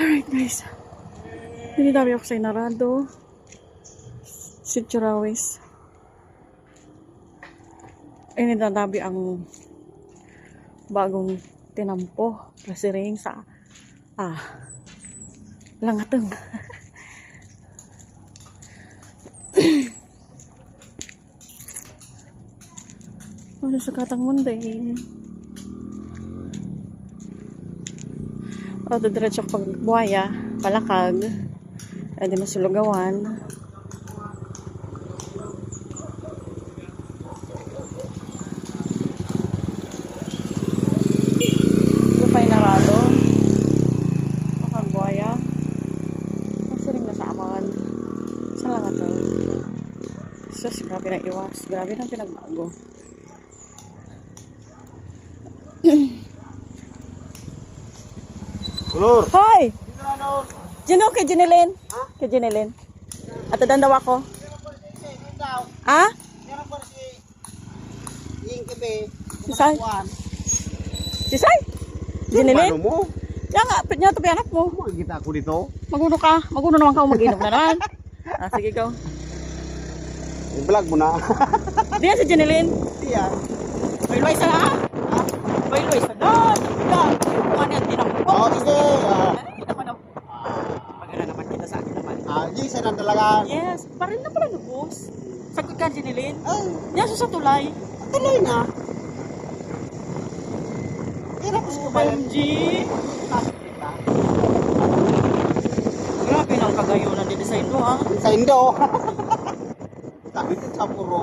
Alright guys. Dinidami ako sa Inarado. Sitchurawis. Ay, nidadabi ang bagong tinampo. Prasiring sa ah, langateng. Ano sa katang munday? O, diretso pag buhaya, palakag, di masulugawan. Ito pa inarado. Pakag buhaya. Kasi rin na sa aman. Sa lang ito. Sus, grabe na iwas. Grabe na pinagbago. Kulur. Hoy! Dino kay Jinilin? Kay Jinilin. At daw ako. Ha? Si Sai? Si Sai? Jinilin? Paano mo? Yan nga, niya ito anak mo. Magkita ako dito. Maguno ka. Maguno naman ka mag-inom na naman. Ah, sige go. I-vlog mo na. Di yan si Jinilin. Iya. May Luis na ha? May Luis na doon. Yan. Kung ano yung tinampo. Oh, sige. Ah, Ay, naman ang... Maganda naman kita sa saan ang dalaga? Yes, parang na pala lubos. Sagot ka, Jinilin. Ay, Yan sa tulay. tuloy na. Hirap ko ba yan? OMG! Grabe ng kagayonan ni design mo ha. Sa Indo. Sabi ko sa puro.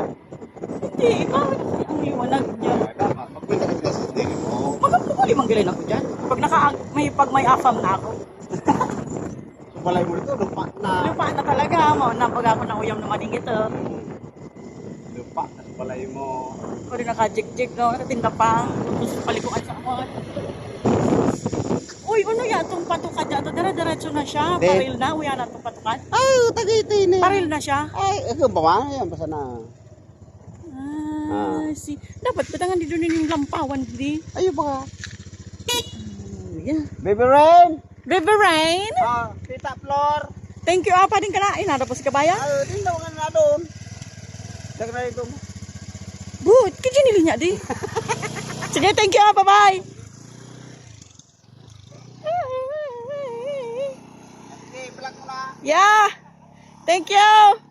Hindi, bakit ang liwanag niya? Magpunta ka sa stage mo. Magkakuli manggalin ako dyan. Pag naka may pag may afam na ako. So, balay mo dito, lupa na. Lupa na talaga mo. Napag ako na uyam naman yung ito. Lupa na sa balay mo. Pwede naka-jig-jig no. Nakatinda pa. Tapos palikuan sa awan. Uy, ano yan? Itong patukan dyan. Ito, Dara-diretso na siya. Hindi. Paril na. Uya na itong patukan. Ay, tagaytay na. Paril na siya. Ay, ikaw ba man? Yan, basta na. Ah, si. Dapat patangan dito yung lampawan di. Ayun ba ka? Yeah. Baby Rain! Baby Rain. Ah, tita Flor! Thank you. Apa din ka na. Inara po si Kabaya. Ay, tingnan mo ka na doon. Na ito mo. Good. Kaya nilinya di. Sige, thank you. Bye-bye. Okay, vlog mo na. Yeah. Thank you.